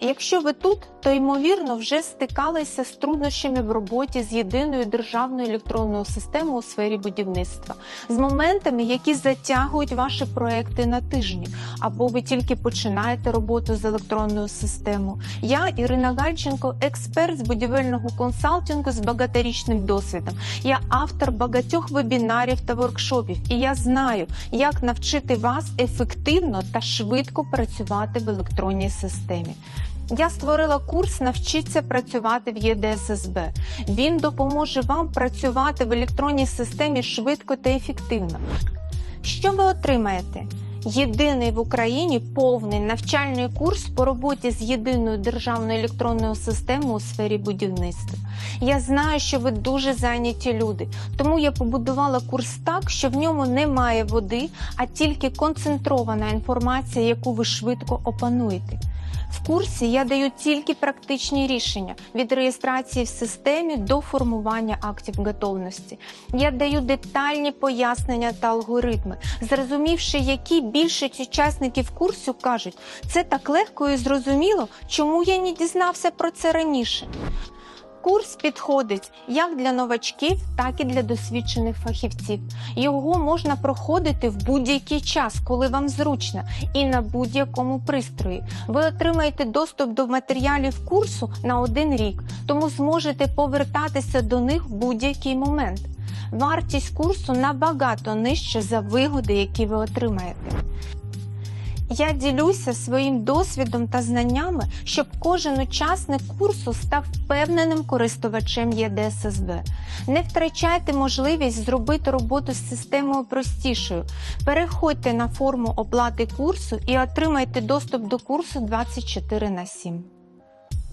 Якщо ви тут, то ймовірно вже стикалися з труднощами в роботі з єдиною державною електронною системою у сфері будівництва, з моментами, які затягують ваші проекти на тижні, або ви тільки починаєте роботу з електронною системою. Я Ірина Гальченко, експерт з будівельного консалтингу з багаторічним досвідом. Я автор багатьох вебінарів та воркшопів, і я знаю, як навчити вас ефективно та швидко працювати в електронній системі. Я створила курс Навчіться працювати в ЄДССБ. Він допоможе вам працювати в електронній системі швидко та ефективно. Що ви отримаєте? Єдиний в Україні повний навчальний курс по роботі з єдиною державною електронною системою у сфері будівництва. Я знаю, що ви дуже зайняті люди, тому я побудувала курс так, що в ньому немає води, а тільки концентрована інформація, яку ви швидко опануєте. В курсі я даю тільки практичні рішення від реєстрації в системі до формування актів готовності. Я даю детальні пояснення та алгоритми, зрозумівши, які більшість учасників курсу кажуть, це так легко і зрозуміло, чому я не дізнався про це раніше. Курс підходить як для новачків, так і для досвідчених фахівців. Його можна проходити в будь-який час, коли вам зручно, і на будь-якому пристрої. Ви отримаєте доступ до матеріалів курсу на один рік, тому зможете повертатися до них в будь-який момент. Вартість курсу набагато нижча за вигоди, які ви отримаєте. Я ділюся своїм досвідом та знаннями, щоб кожен учасник курсу став впевненим користувачем ЄДССБ. Не втрачайте можливість зробити роботу з системою простішою. Переходьте на форму оплати курсу і отримайте доступ до курсу 24 на 7.